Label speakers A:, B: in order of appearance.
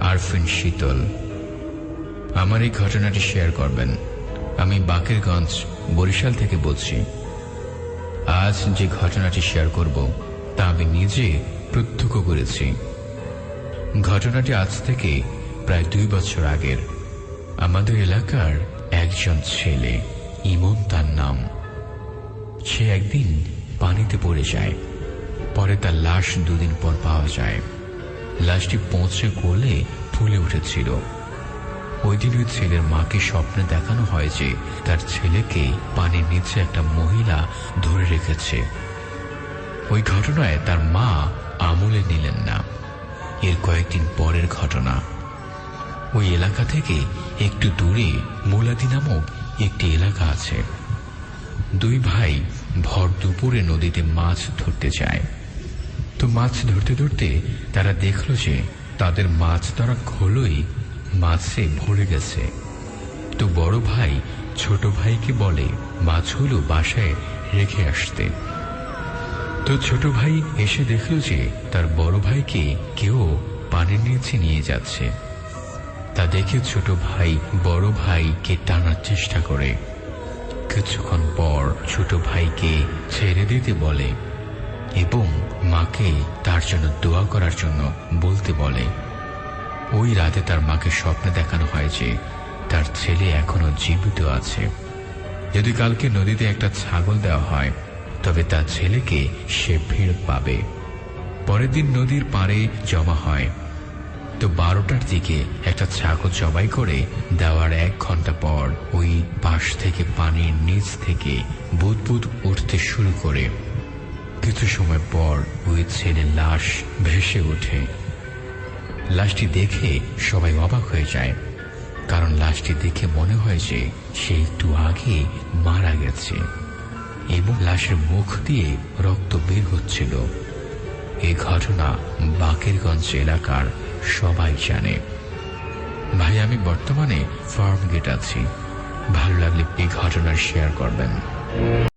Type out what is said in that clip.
A: আরফিন শীতল। আমার এই ঘটনাটি শেয়ার করবেন। আমি বাকেরগঞ্জ, বরিশাল থেকে বলছি। আজ যে ঘটনাটি শেয়ার করব, তা আমি নিজে প্রত্যক্ষ করেছি। ঘটনাটি আজ থেকে প্রায় দুই বছর আগের। আমাদের এলাকার একজন ছেলে, ইমন তার নাম। সে একদিন পানিতে পড়ে যায়। পরে তার লাশ দুদিন পর পাওয়া যায়। লাশটি পৌঁছে গোলে ফুলে উঠেছিল। ওই দিন ওই ছেলের মাকে স্বপ্নে দেখানো হয় যে তার ছেলেকে পানির নিচে একটা মহিলা ধরে রেখেছে। ওই ঘটনায় তার মা আমলে নিলেন না। এর কয়েকদিন পরের ঘটনা। ওই এলাকা থেকে একটু দূরে মোলাদি নামক একটি এলাকা আছে। দুই ভাই ভর দুপুরে নদীতে মাছ ধরতে যায়। তো মাছ ধরতে ধরতে তারা দেখল যে তাদের মাছ ধরা খোলই মাছে ভরে গেছে। তো বড় ভাই ছোট ভাইকে বলে, মাছগুলো বাসায় রেখে আসতে। তো ছোট ভাই এসে দেখল যে তার বড় ভাইকে কেউ পানির নিচে নিয়ে যাচ্ছে। তা দেখে ছোট ভাই বড় ভাইকে টানার চেষ্টা করে। কিছুক্ষণ পর ছোট ভাইকে ছেড়ে দিতে বলে এবং মাকে তার জন্য দোয়া করার জন্য বলতে বলে, ওই রাতে তার মাকে স্বপ্নে দেখানো হয় যে তার ছেলে এখনও জীবিত আছে। যদি কালকে নদীতে একটা ছাগল দেওয়া হয়, তবে তার ছেলেকে সে ভিড় পাবে। পরের দিন নদীর পাড়ে জমা হয়। তো বারোটার দিকে একটা ছাগল জবাই করে দেওয়ার এক ঘণ্টা পর ওই পাশ থেকে পানির নিচ থেকে বুদবুদ উঠতে শুরু করে। কিছু সময় পর ওই ছেলের লাশ ভেসে ওঠে। লাশটি দেখে সবাই অবাক হয়ে যায়, কারণ লাশটি দেখে মনে হয় যে সে একটু আগে মারা গেছে এবং লাশের মুখ দিয়ে রক্ত বের হচ্ছিল। এ ঘটনা বাকেরগঞ্জ এলাকার সবাই জানে। ভাই, আমি বর্তমানে ফার্ম গেট আছি। ভালো লাগলে এই ঘটনা শেয়ার করবেন।